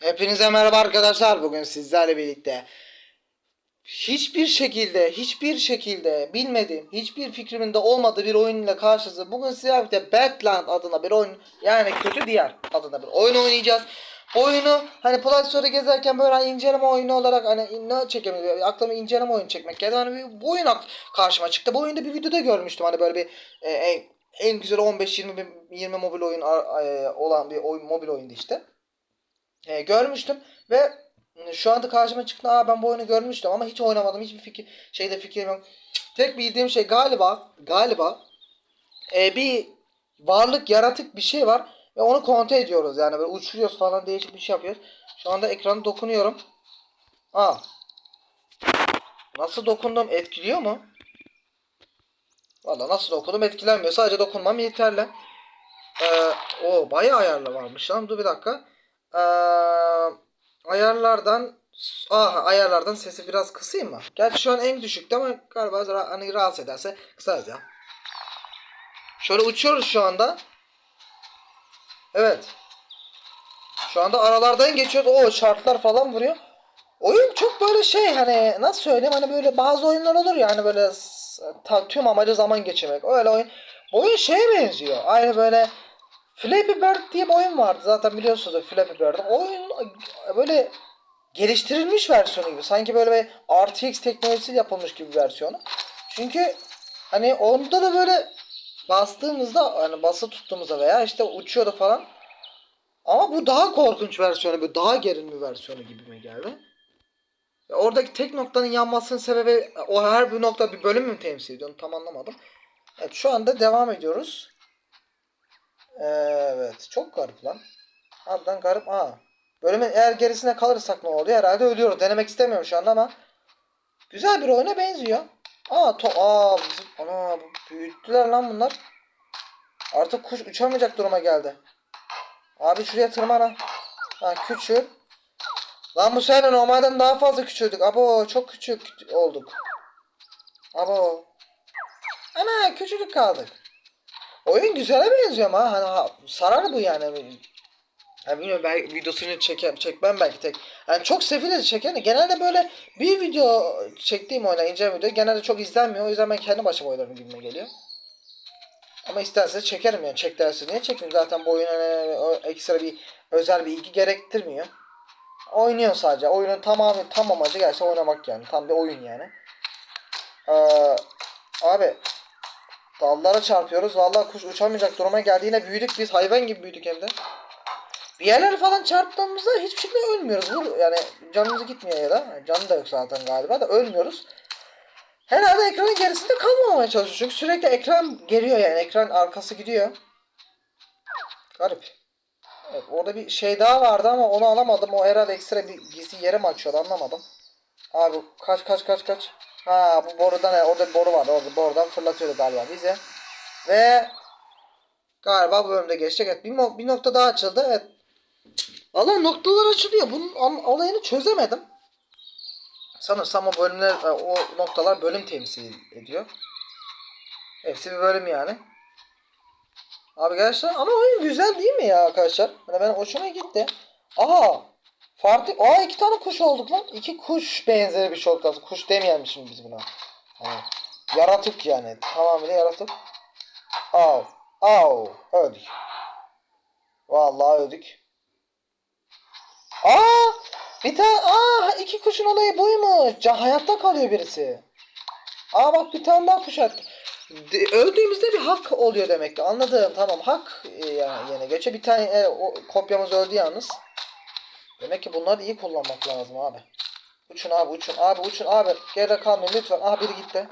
Hepinize merhaba arkadaşlar. Bugün sizlerle birlikte hiçbir şekilde, hiçbir şekilde bilmediğim, hiçbir fikrimin de olmadığı bir oyun ile karşınızda. Bugün sizlerle birlikte Badland adına bir oyun, yani kötü diyar adına bir oyun oynayacağız. Oyunu hani Play Store'da gezerken böyle hani inceleme oyunu olarak hani ne çekemedim aklıma inceleme oyunu çekmek geldi. Hani bir, bu oyun karşıma çıktı. Bu oyunda bir videoda görmüştüm hani böyle bir e, en, en güzel 15-20 bin- 20 mobil oyun e, olan bir oyun mobil oyundu işte. E, görmüştüm ve şu anda karşıma çıktı. Aa ben bu oyunu görmüştüm ama hiç oynamadım. Hiçbir fikir şeyde fikrim yok. Tek bildiğim şey galiba galiba e, bir varlık yaratık bir şey var ve onu kontrol ediyoruz. Yani böyle uçuruyoruz falan değişik bir şey yapıyoruz. Şu anda ekranı dokunuyorum. Aa. Nasıl dokundum etkiliyor mu? Valla nasıl dokundum etkilenmiyor. Sadece dokunmam yeterli. Ee, o bayağı ayarlı varmış lan. Dur bir dakika. Ayarlardan aha ayarlardan sesi biraz kısayım mı? Gerçi şu an en düşükte ama galiba hani rahatsız ederse kısarız ya. Şöyle uçuyoruz şu anda. Evet. Şu anda aralardan geçiyoruz. O şartlar falan vuruyor. Oyun çok böyle şey hani nasıl söyleyeyim hani böyle bazı oyunlar olur ya hani böyle ta, tüm amacı zaman geçirmek. Öyle oyun. Bu oyun şeye benziyor. Aynı böyle Flappy Bird diye bir oyun vardı zaten biliyorsunuz Flappy Bird'ı. O oyun böyle geliştirilmiş versiyonu gibi. Sanki böyle bir RTX teknolojisi yapılmış gibi versiyonu. Çünkü hani onda da böyle bastığımızda hani bası tuttuğumuzda veya işte uçuyordu falan. Ama bu daha korkunç versiyonu, bu daha gerilimli versiyonu gibime geldi. Ya Oradaki tek noktanın yanmasının sebebi o her bir nokta bir bölüm mü temsil ediyor onu tam anlamadım. Evet şu anda devam ediyoruz. Evet çok garip lan. Harbiden garip. Aa. Bölümün eğer gerisine kalırsak ne oluyor? Herhalde ölüyoruz. Denemek istemiyorum şu anda ama güzel bir oyuna benziyor. Aa to aa bizim ana büyüttüler lan bunlar. Artık kuş uçamayacak duruma geldi. Abi şuraya tırmana. Ha küçül. Lan bu sene normalden daha fazla küçüldük. Abo çok küçük olduk. Abo. Ana küçücük kaldık. Oyun güzele benziyor ama hani ha, sarar bu yani. Yani bilmiyorum belki videosunu çekem, çekmem belki tek. Yani çok sefil çeken. Genelde böyle bir video çektiğim oyuna inceleme video genelde çok izlenmiyor. O yüzden ben kendi başıma oynarım gibime geliyor. Ama isterseniz çekerim yani. Çek dersi niye çekmeyeyim? Zaten bu oyuna ekstra bir özel bir ilgi gerektirmiyor. Oynuyor sadece. Oyunun tamamı tam amacı gerçekten oynamak yani. Tam bir oyun yani. Ee, abi dallara çarpıyoruz. Vallahi kuş uçamayacak duruma geldi. Yine büyüdük biz. Hayvan gibi büyüdük hem de. Bir yerlere falan çarptığımızda hiçbir şekilde ölmüyoruz. Vur, yani canımız gitmiyor ya da. Canı da yok zaten galiba da ölmüyoruz. Herhalde ekranın gerisinde kalmamaya çalışıyor. Çünkü sürekli ekran geriyor yani. Ekran arkası gidiyor. Garip. Evet, orada bir şey daha vardı ama onu alamadım. O herhalde ekstra bir gizli yere mi açıyor anlamadım. Abi kaç kaç kaç kaç. Ha bu borudan? Orada bir boru vardı. Orada borudan fırlatıyordu galiba bize. Ve galiba bu bölümde geçecek. Evet, bir, bir nokta daha açıldı. Evet. Allah noktalar açılıyor. Bunun olayını çözemedim. Sanırsam o bölümler, e, o noktalar bölüm temsil ediyor. Hepsi bir bölüm yani. Abi gerçekten ama oyun güzel değil mi ya arkadaşlar? Hani ben hoşuma gitti. Aha! Farklı. Aa iki tane kuş olduk lan. İki kuş benzeri bir şey olduk aslında. Kuş demeyelim biz buna. Hani, yaratık yani. Tamamıyla yaratık. Av. Av. Öldük. Vallahi öldük. Aa! Bir tane aa iki kuşun olayı buymuş. Can hayatta kalıyor birisi. Aa bak bir tane daha kuş attı. De- öldüğümüzde bir hak oluyor demek ki. Anladım tamam hak e, yani yine geçe bir tane e, o kopyamız öldü yalnız. Demek ki bunları iyi kullanmak lazım abi. Uçun abi uçun abi uçun abi. Geride kalmayın lütfen. Aha biri gitti.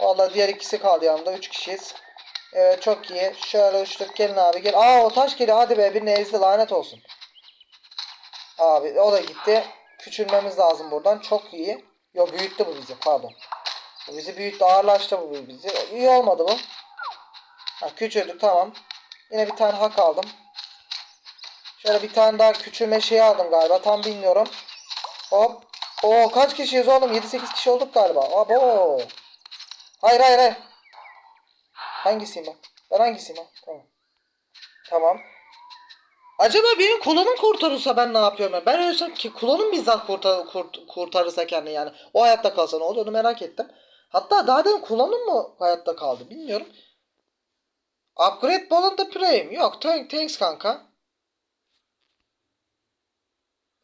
Vallahi diğer ikisi kaldı yanımda. Üç kişiyiz. Evet çok iyi. Şöyle uçtuk gelin abi gel. Aa o taş geliyor hadi be birini ezdi lanet olsun. Abi o da gitti. Küçülmemiz lazım buradan. Çok iyi. Yo büyüttü bu bizi pardon. Bu bizi büyüttü ağırlaştı bu bizi. İyi olmadı bu. Ha, küçüldük tamam. Yine bir tane hak aldım. Şöyle bir tane daha küçülme şeyi aldım galiba. Tam bilmiyorum. Hop. Oo kaç kişiyiz oğlum? 7-8 kişi olduk galiba. Abo. Hayır hayır hayır. Hangisiyim ben? Ben hangisiyim ben? Tamam. Tamam. Acaba benim kulonum kurtarırsa ben ne yapıyorum? Ben, ben ölsem ki kulonum bizzat kurtar, kurt, kurtarırsa kendini yani. O hayatta kalsa ne olur onu merak ettim. Hatta daha demin kulonum mu hayatta kaldı bilmiyorum. Upgrade Ballon da Prime. Yok thank, thanks kanka.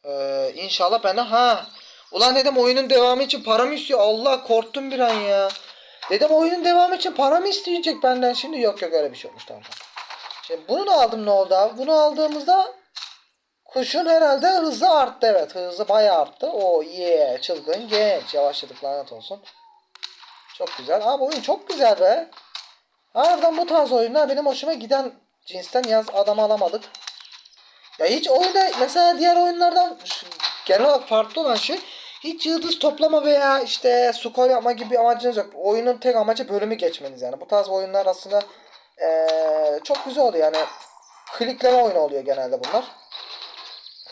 Ee, inşallah ben de ha. Ulan dedim oyunun devamı için para mı istiyor? Allah korktum bir an ya. Dedim oyunun devamı için para mı isteyecek benden şimdi? Yok yok öyle bir şey olmuş tamam. Şimdi bunu da aldım ne oldu abi? Bunu aldığımızda kuşun herhalde hızı arttı evet. Hızı bayağı arttı. O yeah çılgın genç. Yavaşladık lanet olsun. Çok güzel. Abi oyun çok güzel be. Harbiden bu tarz oyunlar benim hoşuma giden cinsten yaz adam alamadık. Ya hiç oyunda mesela diğer oyunlardan genel olarak farklı olan şey hiç yıldız toplama veya işte skor yapma gibi amacınız yok. Oyunun tek amacı bölümü geçmeniz yani. Bu tarz oyunlar aslında eee, çok güzel oluyor yani. Klikleme oyunu oluyor genelde bunlar.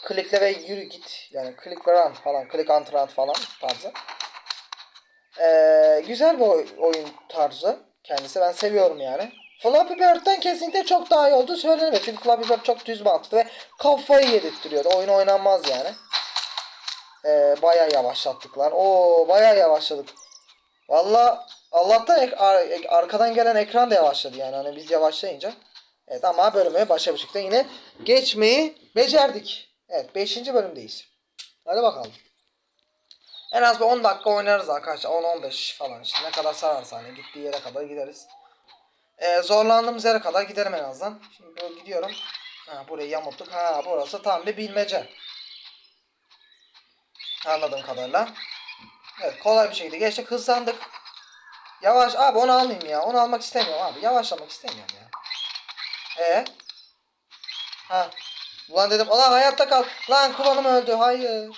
Klikle ve yürü git. Yani klik ve run falan. Klik ant run falan tarzı. Eee, güzel bir oy- oyun tarzı. Kendisi ben seviyorum yani. Flappy Bird'den kesinlikle çok daha iyi olduğu söylenir. Çünkü Flappy Bird çok düz mantıklı ve kafayı yedirttiriyordu. Oyun oynanmaz yani. Ee, bayağı yavaşlattıklar. Oo bayağı yavaşladık. Valla Allah'tan ek- ar- ek- arkadan gelen ekran da yavaşladı yani. Hani biz yavaşlayınca. Evet ama bölümü başa şekilde yine geçmeyi becerdik. Evet 5. bölümdeyiz. Hadi bakalım. En az bir 10 dakika oynarız arkadaşlar. 10-15 falan işte. Ne kadar sararsa hani gittiği yere kadar gideriz. Ee, zorlandığımız yere kadar giderim en azından. Şimdi böyle gidiyorum. Ha, burayı yamulttuk. Ha burası tam bir bilmece. Anladığım kadarıyla. Evet kolay bir şekilde geçtik. Hızlandık. Yavaş abi onu almayayım ya. Onu almak istemiyorum abi. Yavaşlamak istemiyorum ya. E Ha. Ulan dedim ulan hayatta kal. Lan klonum öldü. Hayır.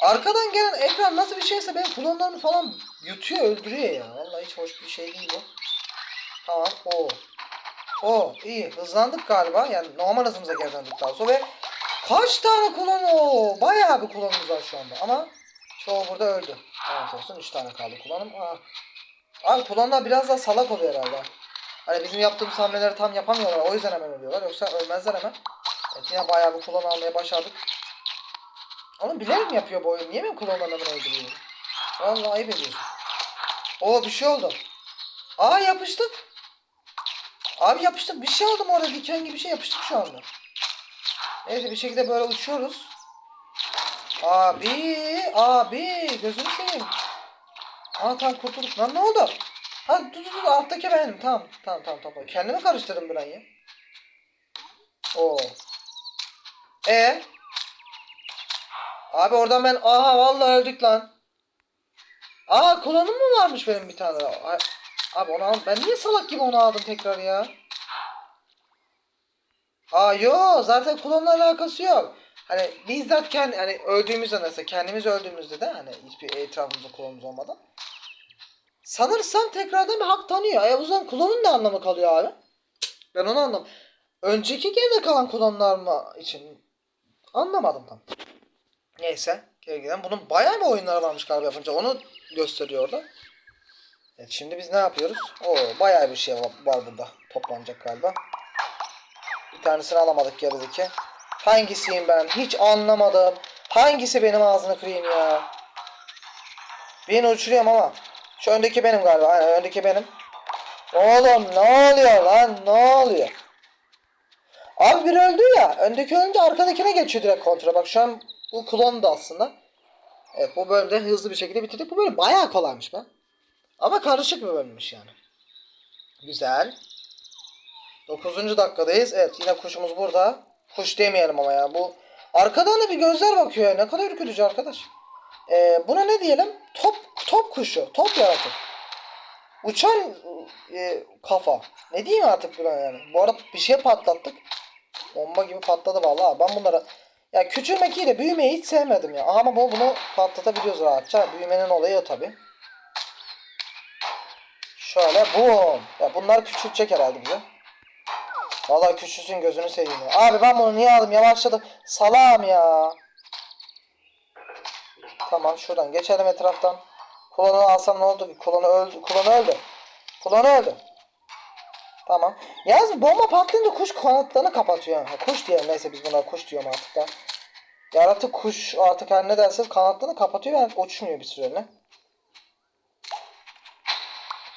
Arkadan gelen ekran nasıl bir şeyse benim klonlarımı falan yutuyor öldürüyor ya. Vallahi hiç hoş bir şey değil bu. Tamam. O. O iyi. Hızlandık galiba. Yani normal hızımıza geri döndük daha sonra ve kaç tane klon o? Bayağı bir klonumuz var şu anda ama çoğu burada öldü. Evet olsun 3 tane kaldı klonum. Aa. Abi klonlar biraz daha salak oluyor herhalde. Hani bizim yaptığımız hamleleri tam yapamıyorlar. O yüzden hemen ölüyorlar. Yoksa ölmezler hemen. Evet yine bayağı bir klon almaya başardık. Oğlum bilerek mi yapıyor bu oyun? Niye benim klonlarını hemen öldürüyor? Vallahi ayıp ediyorsun. Oo bir şey oldu. Aa yapıştık. Abi yapıştık. Bir şey aldım orada diken gibi bir şey yapıştık şu anda. Neyse bir şekilde böyle uçuyoruz. Abi, abi gözünü seveyim. Aa tamam kurtulduk. Lan ne oldu? Ha dur dur dur alttaki benim. Tamam tamam tamam tamam. Kendimi karıştırdım bir an ya. Oo. E Abi oradan ben aha vallahi öldük lan. Aa kullanım mı varmış benim bir tane daha? Abi onu al. Ben niye salak gibi onu aldım tekrar ya? Aa yo zaten kullanımla alakası yok. Hani bizzat kendi hani öldüğümüzde mesela kendimiz öldüğümüzde de hani hiçbir etrafımızda kullanımız olmadan sanırsam tekrardan bir hak tanıyor. E o zaman kullanım ne anlamı kalıyor abi? Ben onu anlamadım. Önceki geride kalan kullanımlar mı için anlamadım tam. Neyse geri gidelim. Bunun bayağı bir oyunları varmış galiba yapınca onu gösteriyor orada. Evet şimdi biz ne yapıyoruz? Oo bayağı bir şey var, var burada toplanacak galiba. Bir tanesini alamadık gerideki. Hangisiyim ben? Hiç anlamadım. Hangisi benim ağzını kırayım ya? Birini uçuruyorum ama. Şu öndeki benim galiba. Aynen öndeki benim. Oğlum ne oluyor lan? Ne oluyor? Abi biri öldü ya. Öndeki ölünce arkadakine geçiyor direkt kontrol. Bak şu an bu klon da aslında. Evet bu bölümde hızlı bir şekilde bitirdik. Bu bölüm bayağı kolaymış be. Ama karışık bir bölümmüş yani. Güzel. 9. dakikadayız. Evet yine kuşumuz burada. Kuş demeyelim ama ya. Bu arkadan da bir gözler bakıyor. ya. Ne kadar ürkütücü arkadaş. Ee, buna ne diyelim? Top top kuşu. Top yaratık. Uçan e, kafa. Ne diyeyim artık buna yani. Bu arada bir şey patlattık. Bomba gibi patladı vallahi. Ben bunlara ya küçülmek iyi de büyümeyi hiç sevmedim ya. Ama bu bunu patlatabiliyoruz rahatça. Büyümenin olayı o tabi. Şöyle boom. Ya bunlar küçültecek herhalde bize. Vallahi küçülsün gözünü seveyim ya. Abi ben bunu niye aldım? Yavaşladım. Salam ya. Tamam şuradan geçelim etraftan. Kulağını alsam ne oldu? Kulağını öldü. Kulağını öldü. Kulağını öldü. Tamam. Yalnız bomba patlayınca kuş kanatlarını kapatıyor. Ha, kuş diyelim neyse biz buna kuş diyorum artık da. Yaratık kuş artık her ne derseniz kanatlarını kapatıyor ve uçmuyor bir süreliğine.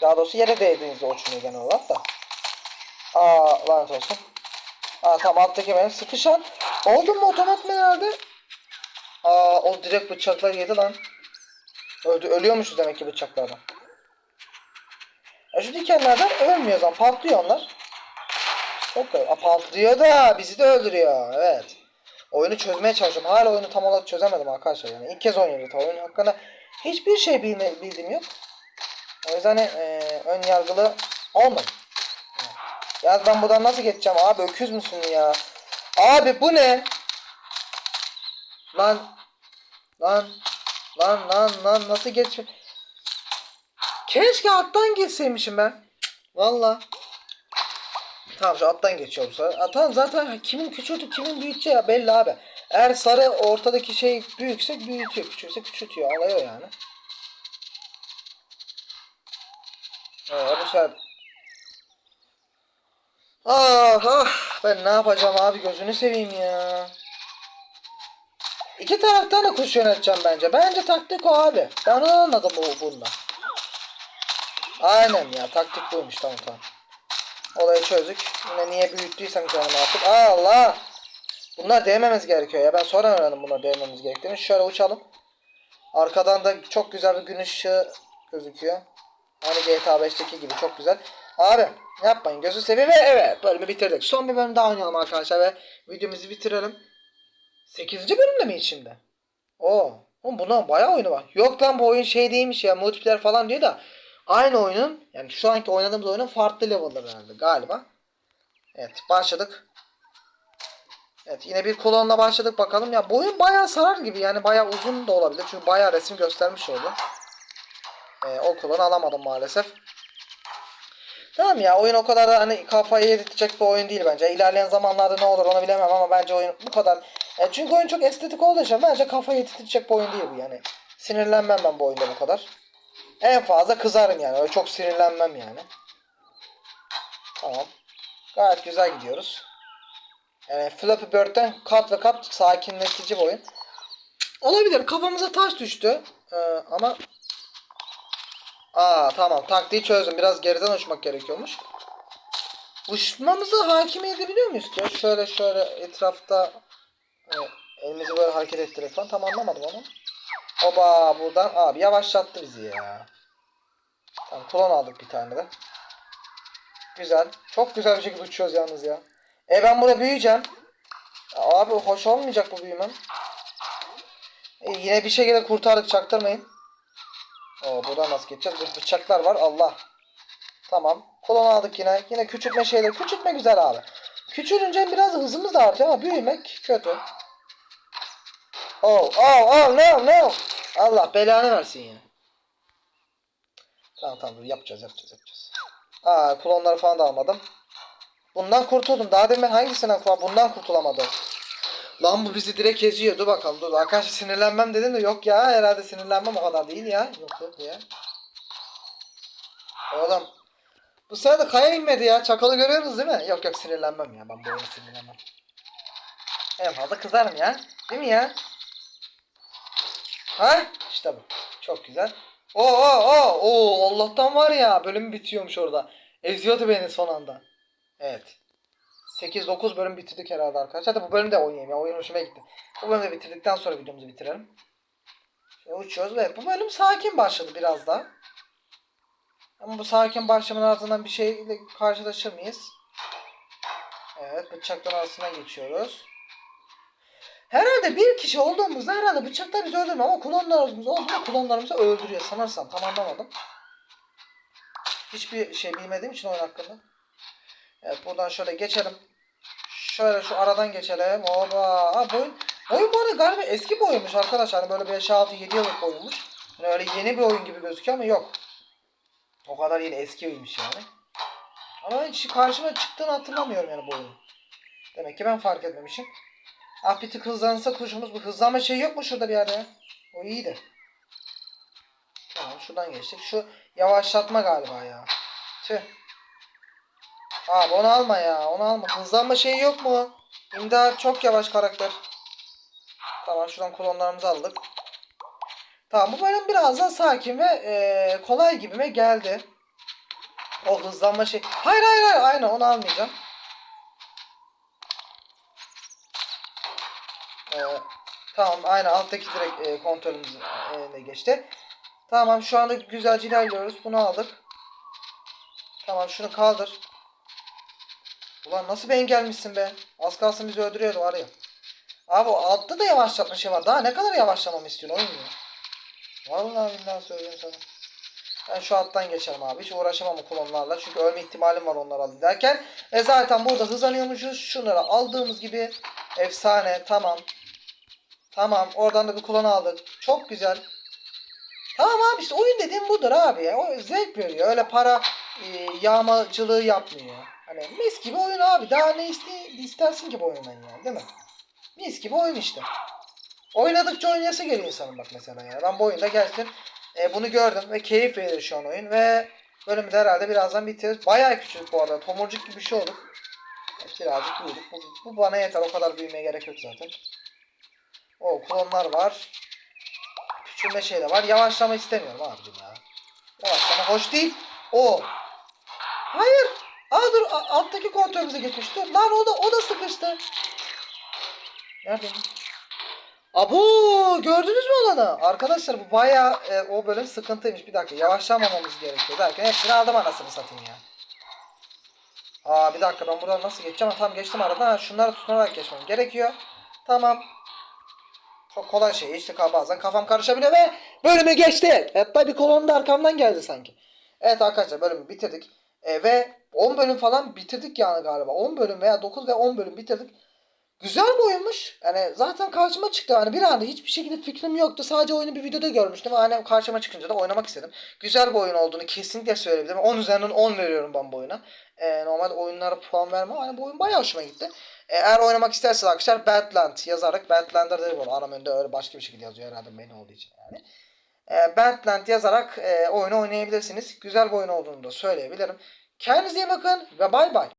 Daha doğrusu yere değdiğinizde uçmuyor genel olarak da. Aa lanet olsun. Aa tamam alttaki benim sıkışan. Oldu mu otomat mı herhalde? Aa o direkt bıçaklar yedi lan. Öldü, ölüyormuşuz demek ki bıçaklardan. Ya şu dikenlerden ölmüyor zaman patlıyor onlar. Çok garip. Aa, patlıyor da bizi de öldürüyor. Evet. Oyunu çözmeye çalışıyorum. Hala oyunu tam olarak çözemedim arkadaşlar. Yani ilk kez oynuyorum. Oyun hakkında hiçbir şey bilme, bildiğim yok. O yüzden e, ön yargılı olmayın. Ya ben buradan nasıl geçeceğim abi öküz müsün ya? Abi bu ne? Lan lan lan lan lan nasıl geç? Keşke alttan geçseymişim ben. Valla. Tamam şu alttan geçiyorum sonra. Aa, tamam zaten kimin küçültü kimin büyüteceği ya belli abi. Eğer sarı ortadaki şey büyükse büyütüyor, küçükse küçültüyor, alıyor yani. Sefer Ah ah ben ne yapacağım abi gözünü seveyim ya. İki taraftan da kuş yöneteceğim bence. Bence taktik o abi. Ben onu anladım bu bunda. Aynen ya taktik buymuş tamam tamam. Olayı çözdük. Yine niye büyüttüysem kendimi artık. Allah! Bunlar değmemiz gerekiyor ya. Ben sonra öğrendim bunlar değmemiz gerektiğini. Şöyle uçalım. Arkadan da çok güzel bir gün ışığı gözüküyor. Hani GTA 5'teki gibi çok güzel. Abi yapmayın gözü seveyim ve evet bölümü bitirdik. Son bir bölüm daha oynayalım arkadaşlar ve videomuzu bitirelim. 8. bölümde mi şimdi? Oo. Oğlum bundan bayağı oyunu var. Yok lan bu oyun şey değilmiş ya multiplayer falan diyor da aynı oyunun yani şu anki oynadığımız oyunun farklı level'ları herhalde galiba. Evet başladık. Evet yine bir kolonla başladık bakalım. Ya bu oyun bayağı sarar gibi yani bayağı uzun da olabilir. Çünkü bayağı resim göstermiş oldu. Ee, o kolonu alamadım maalesef. Tamam ya oyun o kadar da hani kafayı yedirtecek bir oyun değil bence. İlerleyen zamanlarda ne olur onu bilemem ama bence oyun bu kadar. Ya çünkü oyun çok estetik olduğu için bence kafayı yedirtecek bir oyun değil bu yani. Sinirlenmem ben bu oyunda bu kadar. En fazla kızarım yani. Öyle çok sinirlenmem yani. Tamam. Gayet güzel gidiyoruz. Yani Flappy Bird'den kat ve kat sakinletici bir oyun. Olabilir. Kafamıza taş düştü. Ee, ama Aa tamam taktiği çözdüm. Biraz geriden uçmak gerekiyormuş. Uçmamızı hakim edebiliyor muyuz ki? Şöyle şöyle etrafta e, elimizi böyle hareket ettirerek falan. Tam anlamadım onu. Oba buradan abi yavaşlattı bizi ya. Tamam klon aldık bir tane de. Güzel. Çok güzel bir şekilde uçuyoruz yalnız ya. E ben burada büyüyeceğim. Abi hoş olmayacak bu büyümem. E, yine bir şekilde kurtardık çaktırmayın. Oo, buradan nasıl geçeceğiz? Burada bıçaklar var. Allah. Tamam. Kolon aldık yine. Yine küçültme şeyleri. Küçültme güzel abi. Küçülünce biraz hızımız da artıyor ama büyümek kötü. Oh, oh, oh, no, no. Allah belanı versin ya. Tamam tamam dur yapacağız yapacağız yapacağız. Aa klonları falan da almadım. Bundan kurtuldum. Daha demin hangisinden kurtuldum? Bundan kurtulamadım. Lan bu bizi direkt eziyor. Dur bakalım dur. Arkadaşlar sinirlenmem dedim de yok ya. Herhalde sinirlenmem o kadar değil ya. Yok yok ya. Oğlum. Bu de kaya inmedi ya. Çakalı görüyoruz değil mi? Yok yok sinirlenmem ya. Ben bu oyunu sinirlenmem. En fazla kızarım ya. Değil mi ya? Ha? İşte bu. Çok güzel. Oo oo. Oo Allah'tan var ya. Bölüm bitiyormuş orada. Eziyordu beni son anda. Evet. 8-9 bölüm bitirdik herhalde arkadaşlar. Hadi bu bölümü de oynayayım ya. Oyun hoşuma gitti. Bu bölümü de bitirdikten sonra videomuzu bitirelim. Şöyle uçuyoruz ve bu bölüm sakin başladı biraz daha. Ama bu sakin başlamanın ardından bir şeyle karşılaşır mıyız? Evet bıçaklar arasına geçiyoruz. Herhalde bir kişi olduğumuzda herhalde bıçaklar bizi öldürmüyor ama klonlarımız olduğunda klonlarımızı öldürüyor sanırsam. Tam anlamadım. Hiçbir şey bilmediğim için oyun hakkında. Evet buradan şöyle geçelim. Şöyle şu aradan geçelim. Oba. Aa, bu oyun, bu oyun arada galiba eski bir oyunmuş arkadaşlar. Hani böyle 5, 6, 7 yıllık oyunmuş. Hani öyle yeni bir oyun gibi gözüküyor ama yok. O kadar yeni eski oyunmuş yani. Ama hiç karşıma çıktığını hatırlamıyorum yani bu oyunun. Demek ki ben fark etmemişim. Ah bir tık hızlanırsa kuşumuz bu hızlanma şey yok mu şurada bir yerde ya? O iyiydi. Tamam şuradan geçtik. Şu yavaşlatma galiba ya. Tüh. Abi onu alma ya. Onu alma. Hızlanma şeyi yok mu? İmdat çok yavaş karakter. Tamam şuradan klonlarımızı aldık. Tamam bu bölüm biraz daha sakin ve eee, kolay gibime geldi. O hızlanma şey. Hayır hayır hayır. Aynen onu almayacağım. Ee, tamam aynen alttaki direkt e, kontrolümüzün eline geçti. Tamam şu anda güzelce ilerliyoruz. Bunu aldık. Tamam şunu kaldır. Ulan nasıl bir engelmişsin be? Az kalsın bizi öldürüyordu var ya. Abi altta da yavaşlatma şey var. Daha ne kadar yavaşlamamı istiyorsun oyun ya? Vallahi billahi söylüyorum sana. Ben şu alttan geçerim abi. Hiç uğraşamam o klonlarla. Çünkü ölme ihtimalim var onları derken. E zaten burada hızlanıyormuşuz. Şunları aldığımız gibi efsane. Tamam. Tamam. Oradan da bir klon aldık. Çok güzel. Tamam abi işte oyun dediğim budur abi. O zevk veriyor. Öyle para e, yağmacılığı yapmıyor. Hani mis gibi oyun abi. Daha ne iste, istersin ki bu oyundan yani değil mi? Mis gibi oyun işte. Oynadıkça oynayası geliyor insanın bak mesela ya. Ben bu oyunda gerçekten e, bunu gördüm ve keyif verir şu an oyun ve bölümü de herhalde birazdan bitiririz. Bayağı küçük bu arada. Tomurcuk gibi bir şey olduk. Evet, birazcık büyüdük. Bu, bu bana yeter. O kadar büyümeye gerek yok zaten. O klonlar var. Küçülme şey de var. Yavaşlama istemiyorum abicim ya. Yavaşlama hoş değil. O. Hayır. Aa dur alttaki kontrolümüze geçmiş. Dur lan o da o da sıkıştı. Nerede? Abo gördünüz mü olanı? Arkadaşlar bu bayağı e, o bölüm sıkıntıymış. Bir dakika yavaşlamamamız gerekiyor derken hepsini aldım anasını satayım ya. Aa bir dakika ben buradan nasıl geçeceğim? Tamam geçtim aradan. Ha, şunları tutunarak geçmem gerekiyor. Tamam. Çok kolay şey. İşte bazen kafam karışabiliyor ve bölümü geçti. Hatta bir kolon da arkamdan geldi sanki. Evet arkadaşlar bölümü bitirdik. E, ve 10 bölüm falan bitirdik yani galiba. 10 bölüm veya 9 ve 10 bölüm bitirdik. Güzel bir oyunmuş. Yani zaten karşıma çıktı. Hani bir anda hiçbir şekilde fikrim yoktu. Sadece oyunu bir videoda görmüştüm. Hani karşıma çıkınca da oynamak istedim. Güzel bir oyun olduğunu kesinlikle söyleyebilirim. 10 üzerinden 10 veriyorum ben bu oyuna. Ee, normalde oyunlara puan vermem. Hani bu oyun bayağı hoşuma gitti. Ee, eğer oynamak isterseniz arkadaşlar Badland yazarak Badlander değil bu. Aram önünde öyle başka bir şekilde yazıyor herhalde menü olduğu için yani. Ee, Badland yazarak e, oyunu oynayabilirsiniz. Güzel bir oyun olduğunu da söyleyebilirim. Kendinize iyi bakın ve bay bay.